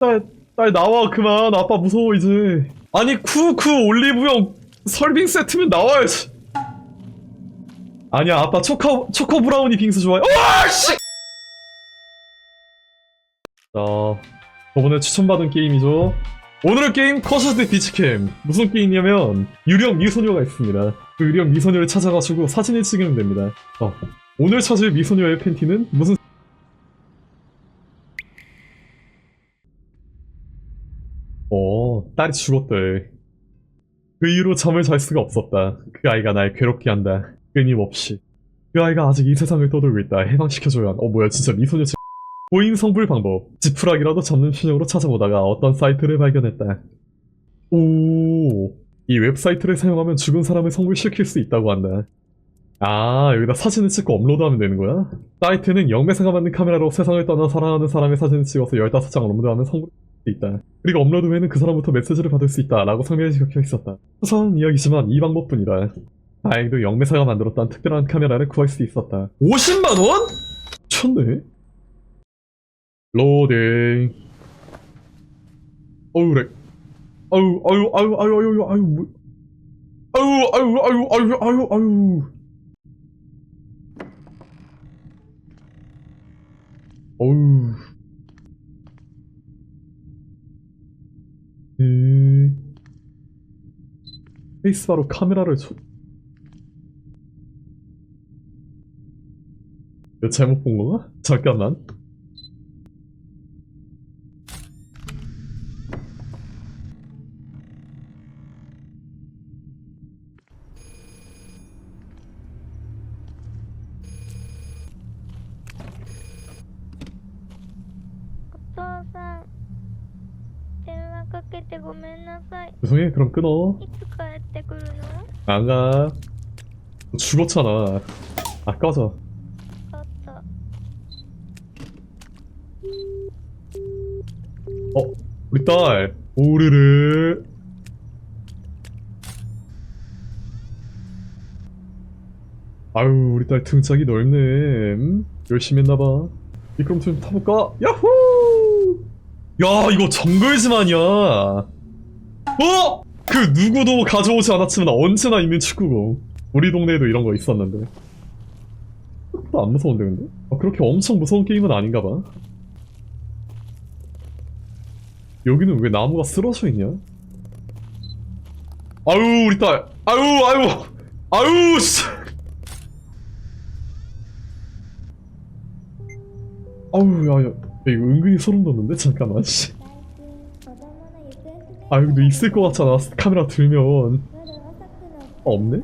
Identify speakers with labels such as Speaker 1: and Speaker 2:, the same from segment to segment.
Speaker 1: 딸, 딸 나와 그만. 아빠 무서워 이제. 아니 쿠쿠 올리브영 설빙 세트면 나와야지 아니야 아빠 초코 초코 브라우니 빙수 좋아해. 와씨! 자 저번에 추천받은 게임이죠. 오늘의 게임 커셔드 비치캠. 무슨 게임이냐면 유령 미소녀가 있습니다. 그 유령 미소녀를 찾아가지고 사진을 찍으면 됩니다. 어, 오늘 찾을 미소녀의 팬티는 무슨 어, 딸이 죽었대. 그 이후로 잠을 잘 수가 없었다. 그 아이가 날 괴롭게 한다. 끊임없이. 그 아이가 아직 이 세상을 떠돌고 있다. 해방시켜줘야 한다. 어, 뭐야, 진짜 미소녀 치... 보인 성불 방법. 지푸라기라도 잡는 신용으로 찾아보다가 어떤 사이트를 발견했다. 오, 이 웹사이트를 사용하면 죽은 사람을 성불시킬 수 있다고 한다. 아, 여기다 사진을 찍고 업로드하면 되는 거야? 사이트는 영매사가 만든 카메라로 세상을 떠나 사랑하는 사람의 사진을 찍어서 15장을 업로드하면 성불 수 있다. 그리고 업로드 후에는 그 사람부터 메시지를 받을 수 있다. 라고 성명이 적혀 있었다. 소소한 이야기지만 이 방법뿐이다. 다행히도 영매사가 만들었던 특별한 카메라를 구할 수 있었다. 50만원? 미쳤네. 로딩. 어우, 그래. 아유, 아유, 아유, 아유, 아유, 아유, 뭐. 아유, 아유, 아유, 아유, 아유, 아유. 어우. 음... 페이스바로 카메라를 쳐... 이거 잘못 본 건가? 잠깐만.
Speaker 2: てごめんなさい
Speaker 1: 죄송해, 그럼 끊어.
Speaker 2: いつ帰ってくるの
Speaker 1: 안 가. 너 죽었잖아. 아, 꺼져.
Speaker 2: 分かった。
Speaker 1: 어, 우리 딸. 오르르. 아유, 우리 딸 등짝이 넓네. 음? 열심히 했나봐. 미끄럼 좀 타볼까? 야호! 야, 이거 정글즈만이야. 어? 그 누구도 가져오지 않았지만 언제나 있는 축구공. 우리 동네에도 이런 거 있었는데. 생각보다 안 무서운데, 근데? 아, 그렇게 엄청 무서운 게임은 아닌가 봐. 여기는 왜 나무가 쓰러져 있냐? 아유 우리 딸 아유 아유 아유 씨 아유 야야 야, 이거 은근히 소름 돋는데? 잠깐만 씨. 아 근데 있을 것 같잖아 카메라 들면
Speaker 2: 아,
Speaker 1: 없네?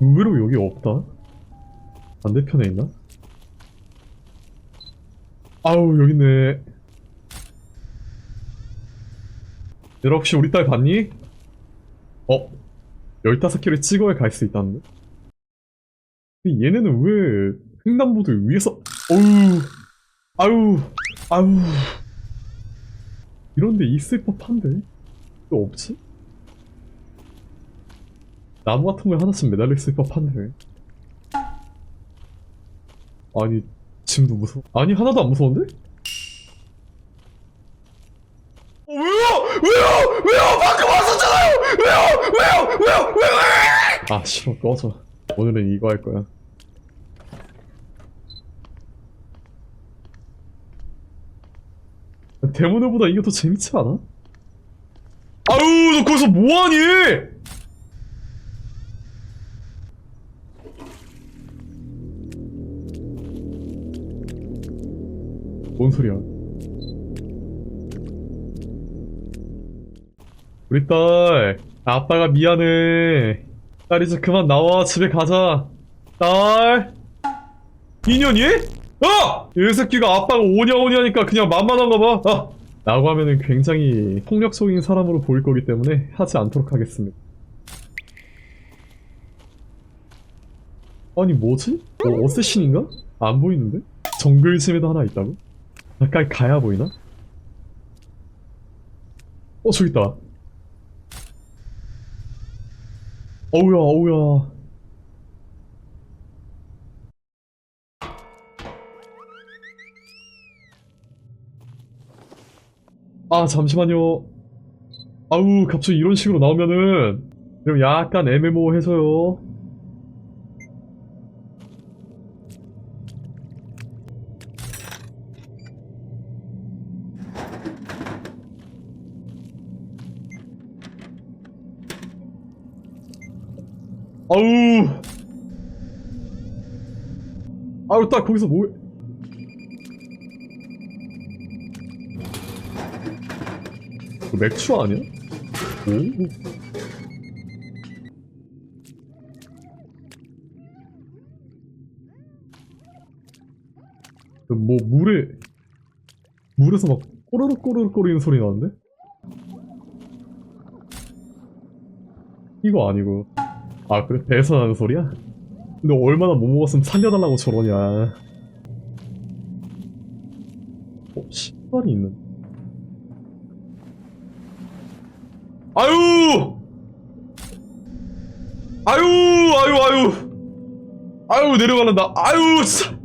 Speaker 1: 의외로 여기 없다 반대편에 있나? 아우 여기네 얘라 혹시 우리 딸 봤니? 어? 15키로 찍어야 갈 수 있다는데? 얘네는 왜 횡단보도 위에서 어우 아유 아유 이런데 있을 법한데 왜 없지? 나무 같은 거에 하나씩 매달려 있을 법한데 아니 지금도 무서워 아니 하나도 안 무서운데? 어, 왜요? 왜요? 왜요? 방금 왔었잖아요! 왜요? 왜요? 왜요? 왜요? 아 싫어 꺼져 오늘은 이거 할 거야 데모노보다 이게 더 재밌지 않아? 아유 너 거기서 뭐하니? 뭔 소리야? 우리 딸, 아빠가 미안해. 딸 이제 그만 나와 집에 가자. 딸, 인연이? 어! 이 새끼가 아빠가 오냐 오냐니까 그냥 만만한가 봐. 아! 라고 하면은 굉장히 폭력적인 사람으로 보일 거기 때문에 하지 않도록 하겠습니다. 아니 뭐지? 어, 어쌔신인가? 안 보이는데? 정글짐에도 하나 있다고? 가까이 가야 보이나? 어 저기 있다 어우야 어우야 아, 잠시만요. 아우, 갑자기 이런 식으로 나오면은, 그럼 약간 애매모호해서요. 아우, 아우, 딱 거기서 뭐, 그 맥주 아니야? 오. 그뭐 물에 물에서 막 꼬르륵 꼬르륵 거리는 소리 나는데? 이거 아니고 아 그래 배에서 나는 소리야? 근데 얼마나 못 먹었으면 살려달라고 저러냐 어 신발이 있는 아유! 아유, 아유, 아유. 아유, 내려가는다. 아유, 진짜.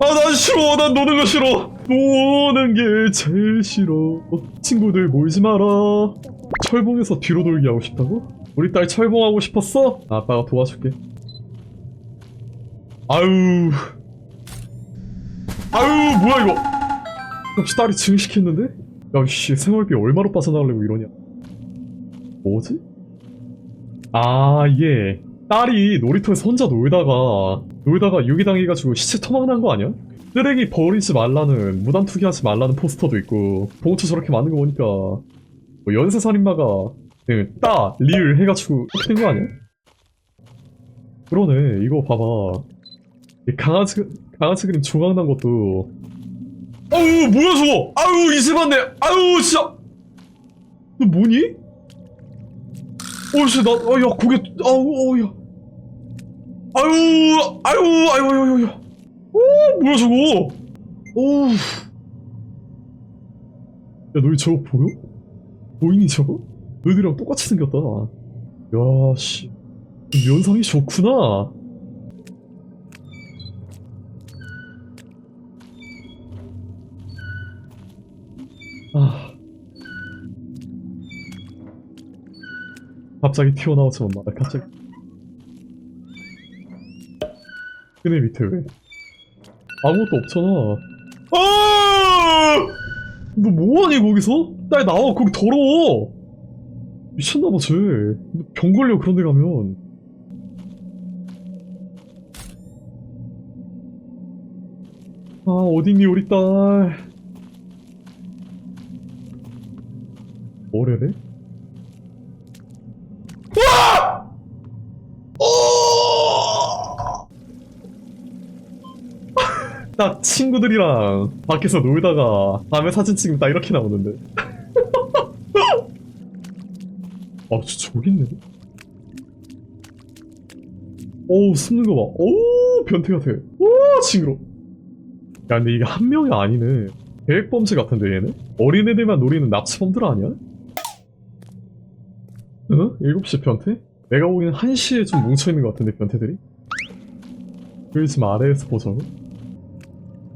Speaker 1: 아, 난 싫어. 난 노는 거 싫어. 노는 게 제일 싫어. 친구들 모이지 마라. 철봉에서 뒤로 돌기 하고 싶다고? 우리 딸 철봉하고 싶었어? 아빠가 도와줄게. 아유. 아유, 뭐야, 이거. 역시 딸이 증식했는데? 야, 씨, 생활비 얼마로 빠져나가려고 이러냐. 뭐지? 아, 이게, 딸이 놀이터에서 혼자 놀다가, 놀다가 유기당해가지고 시체 토막난 거 아니야? 쓰레기 버리지 말라는, 무단 투기하지 말라는 포스터도 있고, 봉투 저렇게 많은 거 보니까, 뭐 연쇄살인마가, 그, 따, 리을 해가지고, 그렇게 된 거 아니야? 그러네, 이거 봐봐. 이 강아지, 강아지 그림 조각난 것도, 아우 뭐야 저거? 아우 이제 봤네. 아우 진짜. 너 뭐니? 어씨 나아야 고개 아우 어야. 아유 아유 아유 아유 아유 오 뭐야 저거? 오우. 야 너희 저거 보여? 보이니 저거? 너희들이랑 똑같이 생겼다. 야씨. 면상이 좋구나 아. 갑자기 튀어나오지만 마. 갑자기. 끈의 밑에 왜? 아무것도 없잖아. 아! 너 뭐하니 거기서? 딸 나와 거기 더러워. 미쳤나봐 쟤. 병 걸려 그런 데 가면. 아 어딨니 우리 딸. 뭐래래? 와! 어! 나 친구들이랑 밖에서 놀다가 밤에 사진 찍으면 딱 이렇게 나오는데. 아, 진짜 저기 있네. 어우, 숨는 거 봐. 오, 변태 같아. 오, 징그러. 야, 근데 이게 한 명이 아니네. 계획범죄 같은데, 얘는? 어린애들만 노리는 납치범들 아니야? 응? 7시 변태? 내가 보기엔 1시에 좀 뭉쳐있는 것 같은데 변태들이? 여기 지금 아래에서 보자고?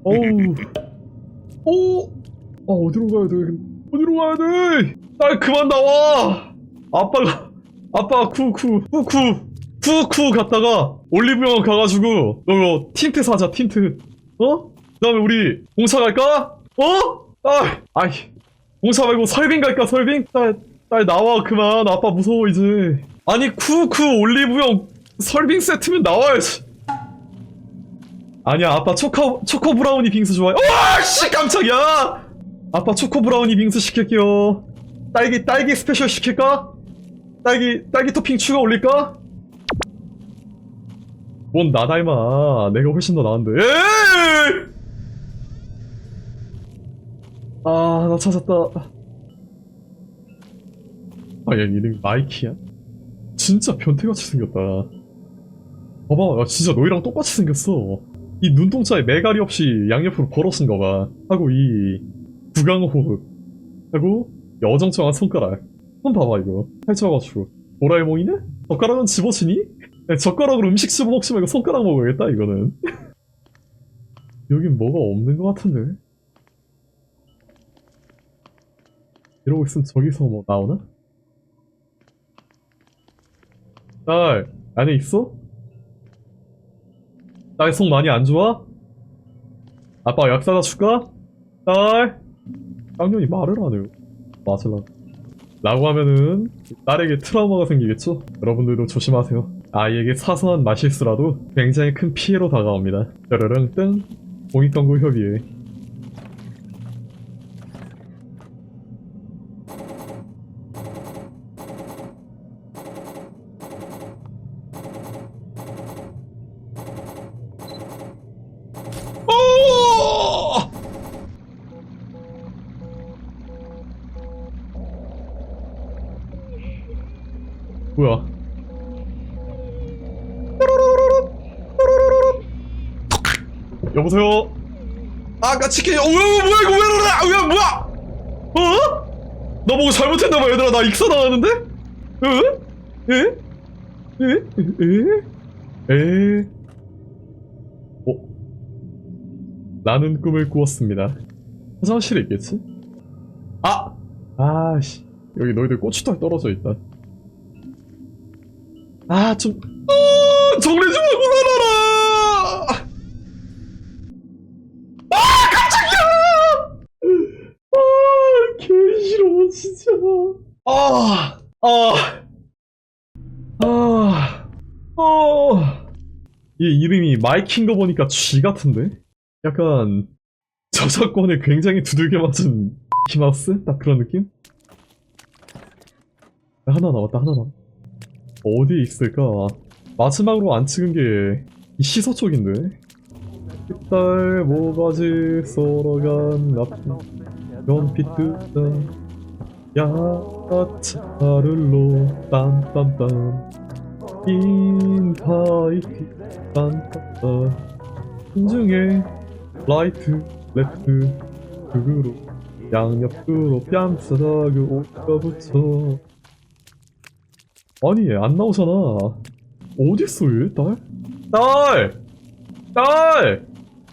Speaker 1: 어우 오! 아 어디로 가야 돼? 어디로 가야 돼? 딸 그만 나와! 아빠가 아빠가 쿠쿠 쿠쿠 쿠쿠 갔다가 올리브영 가가지고 너 이거 틴트 사자 틴트 어? 그 다음에 우리 공차 갈까? 어? 아, 아이 공차 말고 설빙 갈까 설빙? 딸 딸 나와 그만. 아빠 무서워 이제. 아니 쿠쿠 올리브영 설빙 세트면 나와야지 아니야 아빠 초코 초코 브라우니 빙수 좋아해. 와씨 깜짝이야! 아빠 초코 브라우니 빙수 시킬게요. 딸기 딸기 스페셜 시킬까? 딸기 딸기 토핑 추가 올릴까? 뭔 나 닮아 내가 훨씬 더 나은데. 에이! 아나 찾았다 아, 얘 이름 마이키야? 진짜 변태같이 생겼다. 봐봐, 야, 진짜 너희랑 똑같이 생겼어. 이 눈동자에 매가리 없이 양옆으로 걸어 쓴 거 봐. 하고 이 구강호흡. 하고 이 어정쩡한 손가락. 손 봐봐, 이거. 펼쳐가지고. 도라에몽이네? 젓가락은 집어치니? 야, 젓가락으로 음식 집어먹지 말고 손가락 먹어야겠다, 이거는. 여긴 뭐가 없는 것 같은데? 이러고 있으면 저기서 뭐 나오나? 딸, 안에 있어? 딸 속 많이 안 좋아? 아빠 약 사다 줄까? 딸? 쌍년이 말을 안 해요. 맞을라. 라고 하면은 딸에게 트라우마가 생기겠죠? 여러분들도 조심하세요. 아이에게 사소한 말실수라도 굉장히 큰 피해로 다가옵니다. 뾰르릉 뜬 공익광고 협의회 뭐야? 여보세요? 아까 치킨 어, 왜, 왜, 뭐야 이거 왜 이러냐 왜 뭐야 어? 나 보고 잘못했나봐 얘들아 나 익사 나왔는데? 어? 에? 에? 에? 에? 어? 나는 꿈을 꾸었습니다 화장실에 있겠지? 아! 아씨 여기 너희들 고추털 떨어져 있다 아 좀... 어, 정리 좀 하고 나가라 아, 개 싫어, 진짜. 아, 아, 아, 아. 얘 이름이 마이킹 거 보니까 쥐 같은데? 약간 저작권에 굉장히 두들겨 맞은 키마우스? 딱 그런 느낌? 하나 남았다, 하나 남았다. 어디에 있을까? 마지막으로 안 찍은 게 이 시서 쪽인데? 딸 모가지 썰어간 나쁜 연피트다 야차를로 딴딴딴 인파이티. 딴딴딴 신중에 라이트 레프트. 극으로 양옆으로 뺨싸다그 옷가 붙여 아니 얘안 나오잖아 어딨어 얘 딸? 딸! 딸!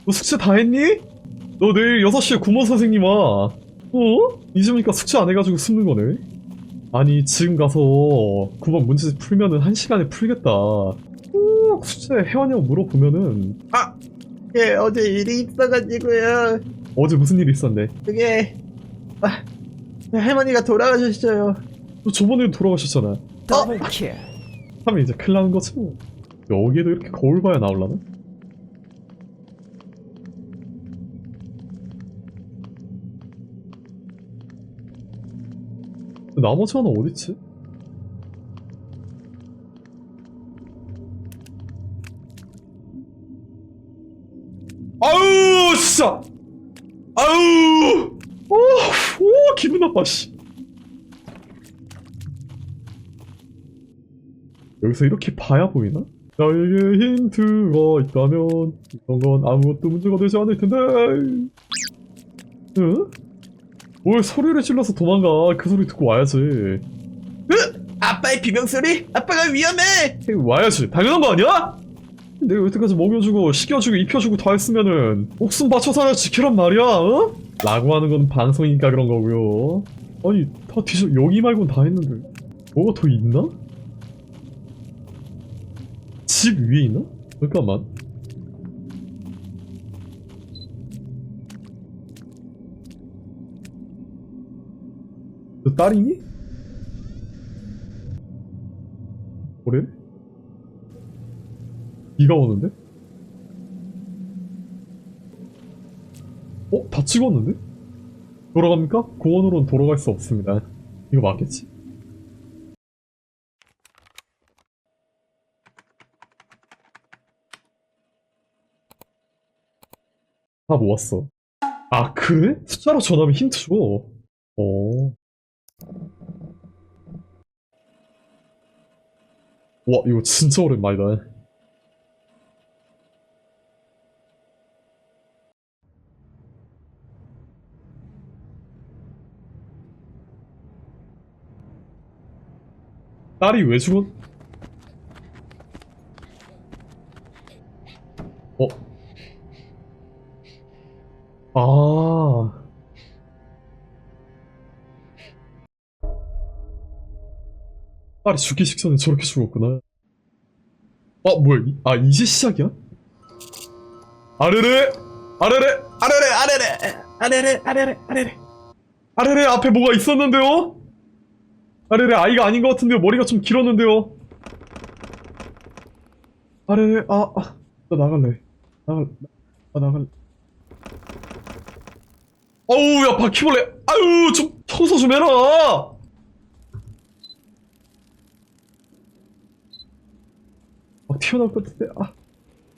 Speaker 1: 너 숙제 다 했니? 너 내일 6시에 구몬 선생님 와. 어? 잊으니까 숙제 안 해가지고 숨는 거네? 아니, 지금 가서 9번 문제 풀면은 1시간에 풀겠다. 꼭 숙제 해왔냐고 물어보면은
Speaker 3: 아, 예, 어제 일이 있어가지고요.
Speaker 1: 어제 무슨 일이 있었네?
Speaker 3: 그게, 아, 할머니가 돌아가셨어요.
Speaker 1: 너 저번에도 돌아가셨잖아.
Speaker 3: 더블킬.
Speaker 1: 하면 이제 큰일 나는 거지 뭐. 여기에도 이렇게 거울 봐야 나올라나? 나머지 하나 어딨지? 아우 진짜 아우 오, 오 기분 나빠 씨 여기서 이렇게 봐야 보이나? 나에게 힌트가 있다면 이런 건 아무것도 문제가 되지 않을 텐데 응? 뭘 소리를 질러서 도망가 그 소리 듣고 와야지
Speaker 3: 아빠의 비명소리? 아빠가 위험해!
Speaker 1: 와야지 당연한 거 아니야? 내가 여태까지 먹여주고 식여주고 입혀주고 다 했으면은 목숨 바쳐서 하나 지키란 말이야 어? 라고 하는 건 방송이니까 그런 거고요 아니 다 뒤져 여기 말고는 다 했는데 뭐가 더 있나? 집 위에 있나? 잠깐만 너 딸이니? 그래? 비가 오는데? 어? 다 찍었는데? 돌아갑니까? 공원으로는 돌아갈 수 없습니다. 이거 맞겠지? 다 모았어. 아, 그래? 숫자로 전하면 힌트 줘. 어. 와, 이거 진짜 오랜만이다. 딸이 왜 죽었? 어? 아. 딸이 죽기 직전에 저렇게 죽었구나. 아, 뭐야? 이- 아, 이제 시작이야? 아르르! 아르르!
Speaker 3: 아래래 아래래 아래래 아래래 아래래
Speaker 1: 아르르! 앞에 뭐가 있었는데요? 아르르, 아이가 아닌 것 같은데요? 머리가 좀 길었는데요? 아르르, 아, 아, 나 나갈래. 나갈, 아, 나갈래. 어우, 야, 바퀴벌레! 아유, 좀 청소 좀 해라! 막 튀어나올 것 같은데, 아.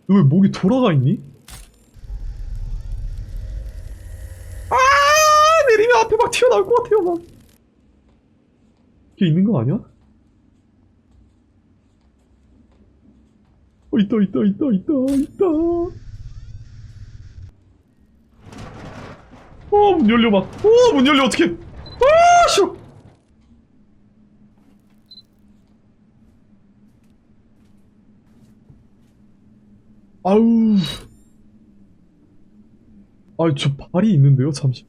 Speaker 1: 너왜 목이 돌아가 있니? 아! 내리면 앞에 막 튀어나올 것 같아요, 막. 이게 있는 거 아니야? 어, 있다, 있다, 있다, 있다, 있다. 어, 문 열려, 막. 어, 문 열려, 어떡해. 아, 싫어. 아우. 아, 저 발이 있는데요, 잠시.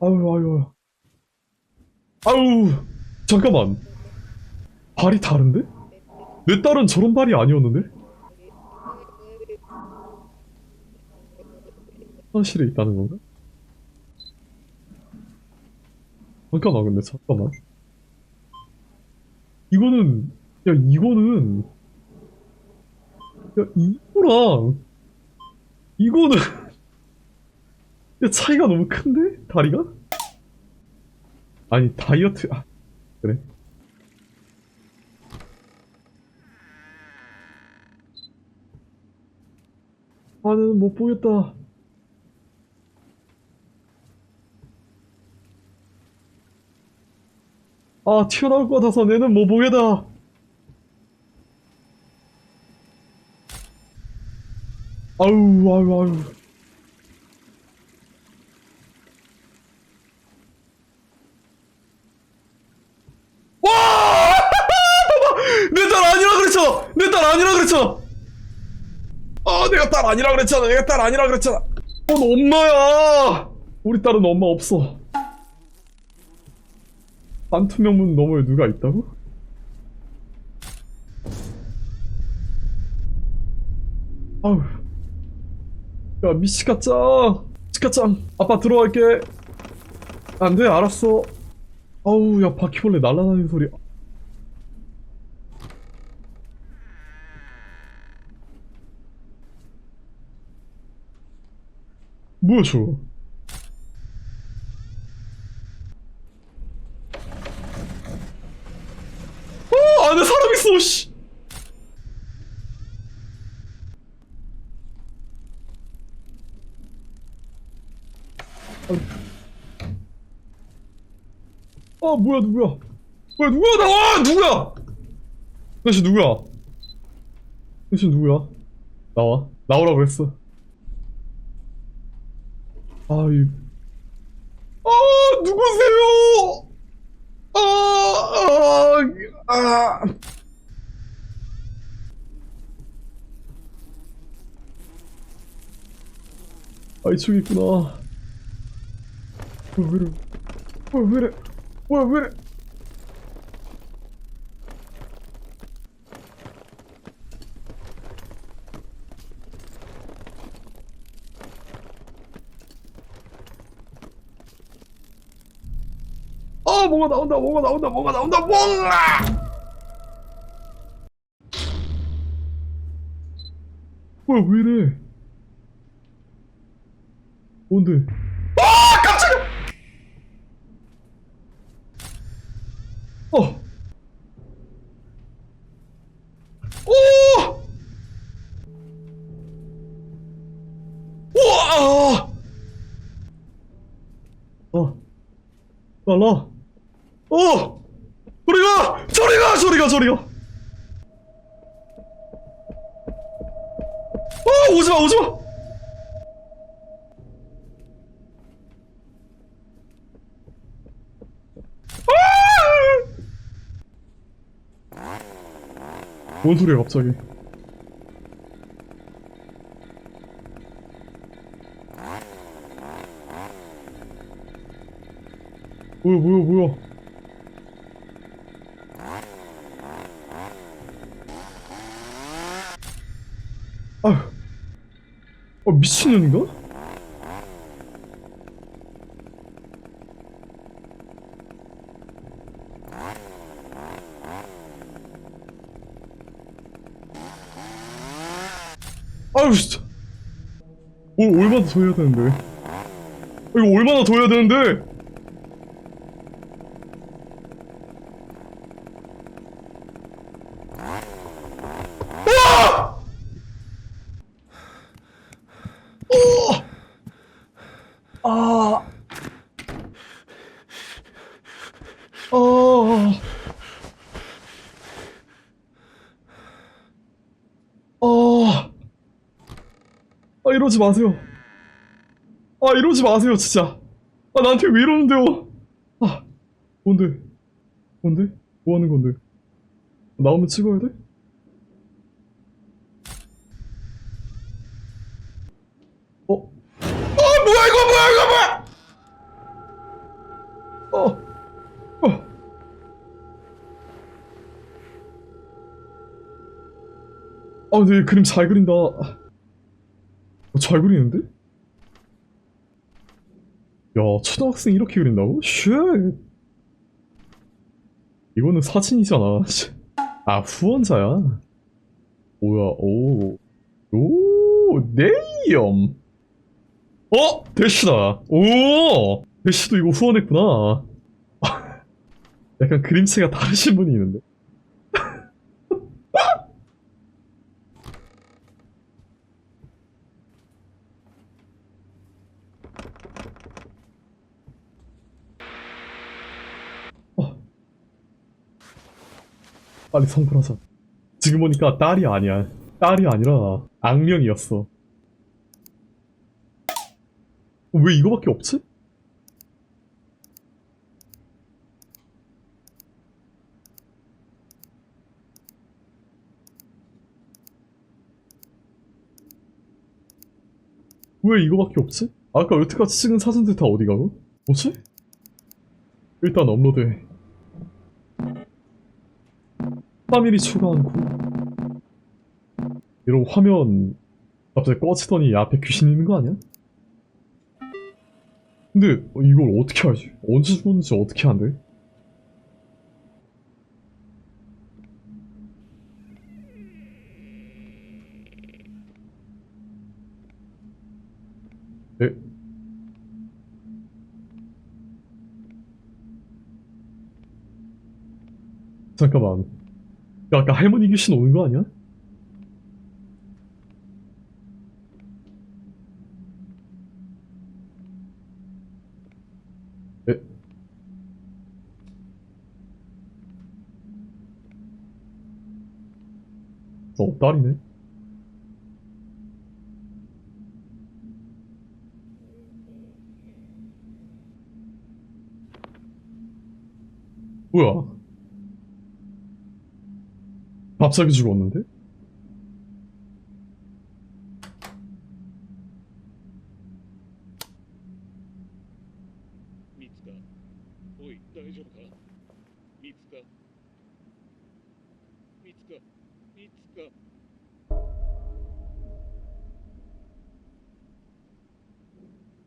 Speaker 1: 아유, 아유. 아유, 잠깐만. 발이 다른데? 내 딸은 저런 발이 아니었는데? 화장실에 있다는 건가? 잠깐만, 근데, 잠깐만. 이거는, 야, 이거는, 야, 이거랑, 이거는, 야, 차이가 너무 큰데? 다리가? 아니, 다이어트, 아, 그래? 아, 나는 못 보겠다. 아, 튀어나올 것 같아서 내는 못 보겠다. 아우, 아우, 아우. 와! 내 딸 아니라 그랬잖아! 내 딸 아니라 그랬잖아! 아, 내가 딸 아니라 그랬잖아! 내가 딸 아니라 그랬잖아! 어, 너 엄마야! 우리 딸은 엄마 없어. 반투명 문 너머에 누가 있다고? 아우. 야, 미치카짱! 미치카짱! 아빠 들어갈게! 안 돼, 알았어. 아우, 야, 바퀴벌레 날아다니는 소리. 뭐야, 저거? 씨! 아, 뭐야, 누구야? 뭐야, 누구야, 나와! 누구야? 당신 누구야? 당신 누구야? 나와. 나오라고 했어. 아, 이. 아, 누구세요? 아, 아, 아. 아, 이쪽에 있구나. 어, 왜 이래? 어, 왜 이래? 왜, 왜 이래? 아, 뭐가 나온다, 뭐가 나온다, 뭐가 나온다, 뭐가! 뭐야, 왜 이래? 뭔데? 아, 깜짝이야! 어! 오! 우와! 어. 날라. 어! 저리가! 저리가! 저리가! 저리가! 어! 오지마! 오지마! 뭔 소리야 갑자기 뭐야 뭐야 뭐야 아어 미친년인가? 아유, 진짜. 뭘 얼마나 더 해야 되는데? 이거 얼마나 더 해야 되는데? 아. 어. 어. 아, 이러지 마세요. 아, 이러지 마세요, 진짜. 아, 나한테 왜 이러는데요? 아, 뭔데? 뭔데? 뭐 하는 건데? 나오면 찍어야 돼? 어? 아, 뭐야, 이거, 뭐야, 이거, 뭐야! 어, 어. 아, 근데 얘 그림 잘 그린다. 어, 잘 그리는데? 야, 초등학생 이렇게 그린다고? 쉣! 이거는 사진이잖아. 씨. 아, 후원자야. 뭐야, 오. 오, 네이엄. 어? 대시다. 오! 대시도 이거 후원했구나. 약간 그림체가 다르신 분이 있는데. 빨리 성불하자. 지금 보니까 딸이 아니야. 딸이 아니라 악령이었어. 어, 왜 이거밖에 없지? 왜 이거밖에 없지? 아까 여태까지 찍은 사진들 다 어디 가고? 뭐지? 일단 업로드해. 3mm 추가한 후 이러고 화면 갑자기 꺼지더니 앞에 귀신 있는 거 아니야? 근데 이걸 어떻게 알지? 언제 죽었는지 어떻게 안 돼? 에? 잠깐만 야, 아까 할머니 귀신 오는 거 아니야? 에? 어, 딸이네. 뭐야? 갑자기 죽었는데?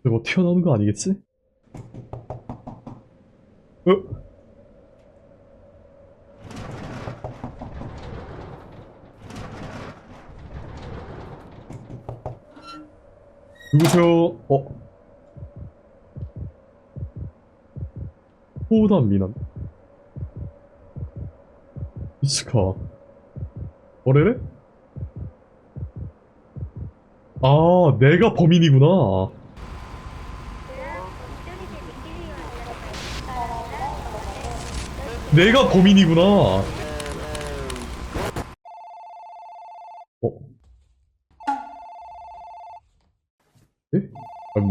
Speaker 1: 뭐 튀어나오는 거 아니겠지? 어? 누구세요? 어? 호단 미남 미츠카 어레레? 아 내가 범인이구나 내가 범인이구나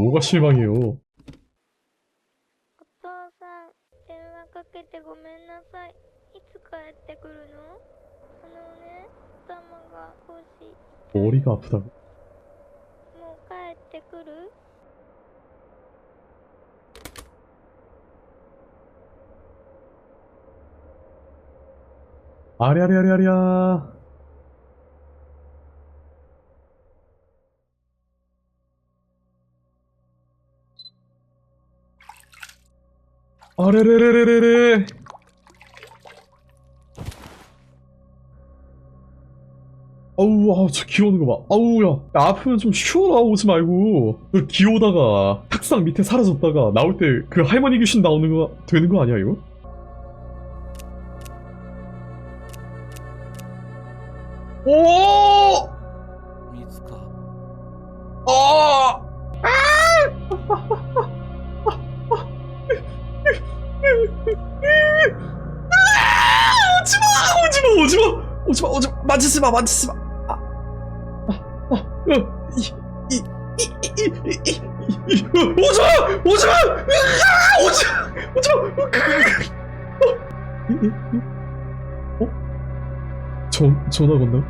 Speaker 1: 뭐가 실망이에요?
Speaker 2: お父さん電話かけてごめんなさいいつ帰ってくるのあのね頭が欲しい
Speaker 1: 머리가 아프다고.
Speaker 2: もう帰ってくる
Speaker 1: 아랴랴랴랴. 아레레레레레레. 아우, 아우, 저 기어오는 거 봐. 아우, 야. 야, 아프면 좀 쉬어라, 오지 말고. 너 기어오다가, 탁상 밑에 사라졌다가, 나올 때 그 할머니 귀신 나오는 거, 되는 거 아니야, 이거? 오! 저 만지지 마, 만지지 마. 아, 아, 아, 어, 이, 이, 이, 이, 이, 이, 이, 오지 마, 오지 마, 아, 오지, 오지 마. 어? 그, 그, 그, 어? 전 전화 건너.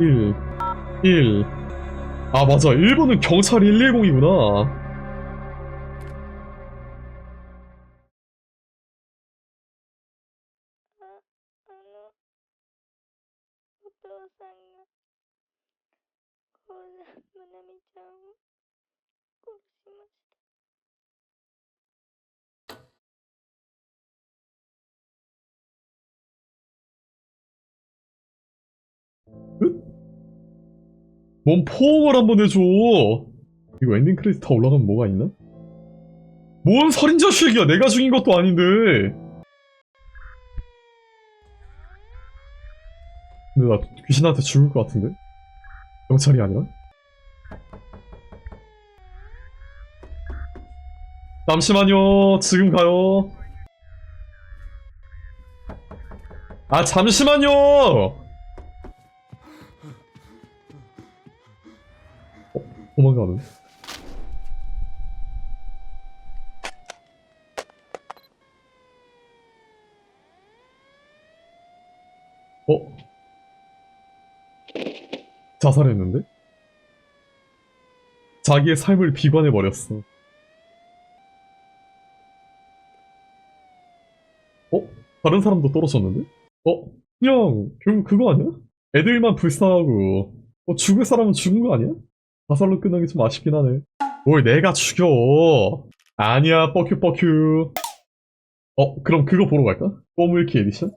Speaker 1: 1 1 아 맞아 1번은 경찰 110이구나 뭔 포옹을 한번 해줘 이거 엔딩 크레딧 다 올라가면 뭐가 있나? 뭔 살인 자식이야 내가 죽인 것도 아닌데 근데 나 귀신한테 죽을 것 같은데? 경찰이 아니라? 잠시만요 지금 가요 아 잠시만요 도망가는. 어? 자살했는데? 자기의 삶을 비관해버렸어. 어? 다른 사람도 떨어졌는데? 어? 그냥, 결국 그거 아니야? 애들만 불쌍하고, 어, 죽을 사람은 죽은 거 아니야? 자살로 끝나기 좀 아쉽긴 하네. 뭘 내가 죽여. 아니야, 뻐큐 뻐큐. 어, 그럼 그거 보러 갈까? 꼬물키 에디션?